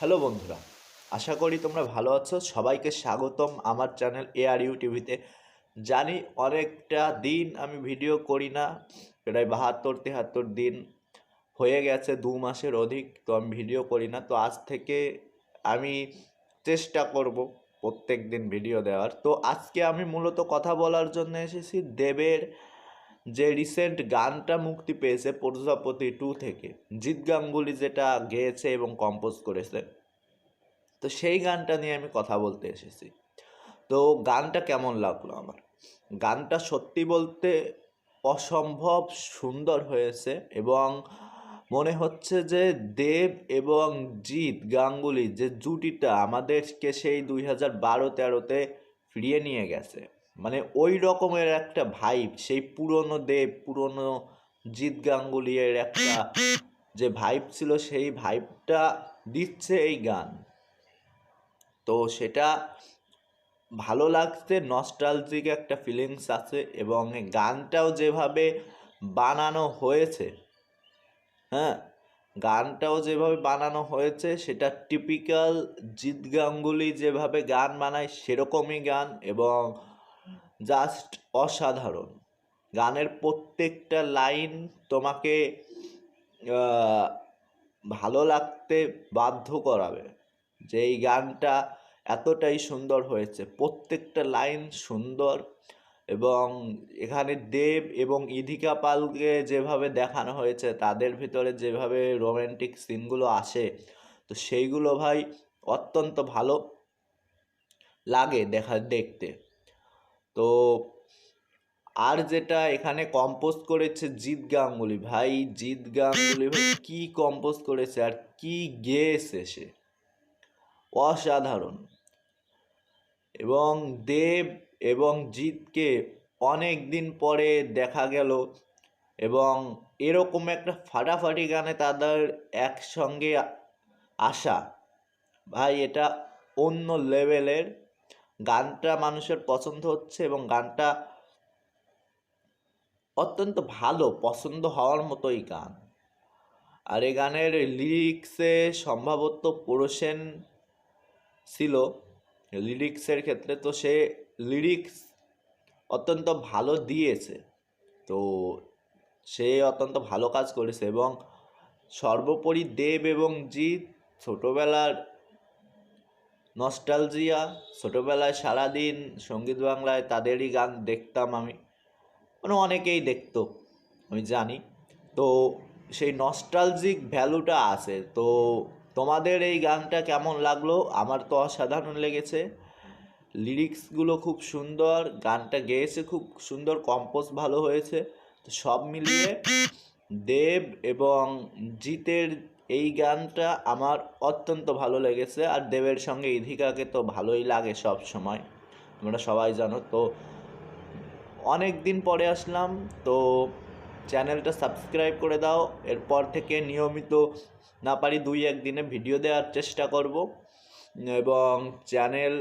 Hello বন্ধুরা, আশা করি তোমরা ভালো আছো। সবাইকে স্বাগতম আমার চ্যানেল এআর ইউ টিভিতে। জানি অনেকটা দিন আমি ভিডিও করি না, প্রায় বাহাত্তর, তেহাত্তর দিন হয়ে গেছে, দু মাসের অধিক তো আমি ভিডিও করি না। তো আজ থেকে আমি চেষ্টা করব প্রত্যেক দিন ভিডিও দেওয়ার। তো আজকে আমি মূলত কথা বলার জন্য এসেছি দেবের যে রিসেন্ট গানটা মুক্তি পেয়েছে প্রজাপতি টু থেকে, জিৎ গাঙ্গুলি যেটা গেয়েছে এবং কম্পোজ করেছে তো সেই গানটা নিয়ে আমি কথা বলতে এসেছি। তো গানটা কেমন লাগল আমার? গানটা সত্যি বলতে অসম্ভব সুন্দর হয়েছে এবং মনে হচ্ছে যে দেব এবং জিৎ গাঙ্গুলি যে জুটিটা আমাদেরকে সেই দুই হাজার বারো তেরোতে ফিরিয়ে নিয়ে গেছে। মানে ওই রকমের একটা ভাইব সেই পুরনো দেব, পুরনো জিৎ গাঙ্গুলির একটা যে ভাইব ছিল, সেই ভাইবটা দিচ্ছে এই গান। তো সেটা ভালো লাগছে নস্টালজিক একটা ফিলিংস আছে এবং গানটাও যেভাবে বানানো হয়েছে হ্যাঁ গানটাও যেভাবে বানানো হয়েছে, সেটা টিপিক্যাল জিৎ গাঙ্গুলি যেভাবে গান বানায় সেরকমই গান এবং জাস্ট অসাধারণ। গানের প্রত্যেকটা লাইন তোমাকে ভালো লাগতে বাধ্য করাবে যে এই গানটা এতটাই সুন্দর হয়েছে। প্রত্যেকটা লাইন সুন্দর এবং এখানে দেব এবং ইধিকা পালকে যেভাবে দেখানো হয়েছে, তাদের ভিতরে যেভাবে রোমান্টিক সিনগুলো আসে, তো সেইগুলো ভাই অত্যন্ত ভালো লাগে দেখা, দেখতে। তো আর যেটা এখানে কম্পোজ করেছে জিৎ গাঙ্গুলি, ভাই জিৎ গাঙ্গুলি ভাই কি কম্পোজ করেছে আর কি গেয়েছে সে? অসাধারণ। এবং দেব এবং জিৎকে অনেক দিন পরে দেখা গেল এবং এরকম একটা ফাটাফাটি গানে তাদের একসঙ্গে আসা। ভাই এটা অন্য লেভেলের গানটা মানুষের পছন্দ হচ্ছে এবং গানটা অত্যন্ত ভালো, পছন্দ হওয়ার মতোই গান। আর এই গানের লিরিক্সে সম্ভবত পোরশেন ছিল। লিরিক্সের ক্ষেত্রে তো সে লিরিক্স অত্যন্ত ভালো দিয়েছে। তো সে অত্যন্ত ভালো কাজ করেছে এবং সর্বোপরি দেব এবং জিৎ ছোটোবেলার নস্টালজিয়া ছোটোবেলায় সারাদিন সংগীত বাংলায় তাদেরই গান দেখতাম আমি। মানে অনেকেই দেখতো, আমি জানি। তো সেই নস্টালজিক ভ্যালুটা আছে। তো তোমাদের এই গানটা কেমন লাগল? আমার তো অসাধারণ লেগেছে। লিরিক্সগুলো খুব সুন্দর, গানটা গেয়েছে খুব সুন্দর কম্পোজ ভালো হয়েছে। তো সব মিলিয়ে দেব এবং জিতের এই গানটা আমার অত্যন্ত ভালো লেগেছে আর দেবের সঙ্গে ইধিকাকে তো ভালোই লাগে সব সময়। তোমরা সবাই জানো, তো অনেক দিন পরে আসলাম, তো চ্যানেলটা সাবস্ক্রাইব করে দাও। এরপর থেকে নিয়মিত না পারি দুই এক দিনে ভিডিও দেওয়ার চেষ্টা করব এবং চ্যানেল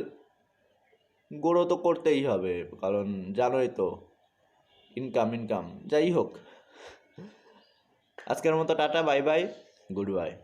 গ্রো তো করতেই হবে, কারণ জানোই তো ইনকাম ইনকাম যাই হোক, আজকের মতো টাটা, বাই বাই। goodbye.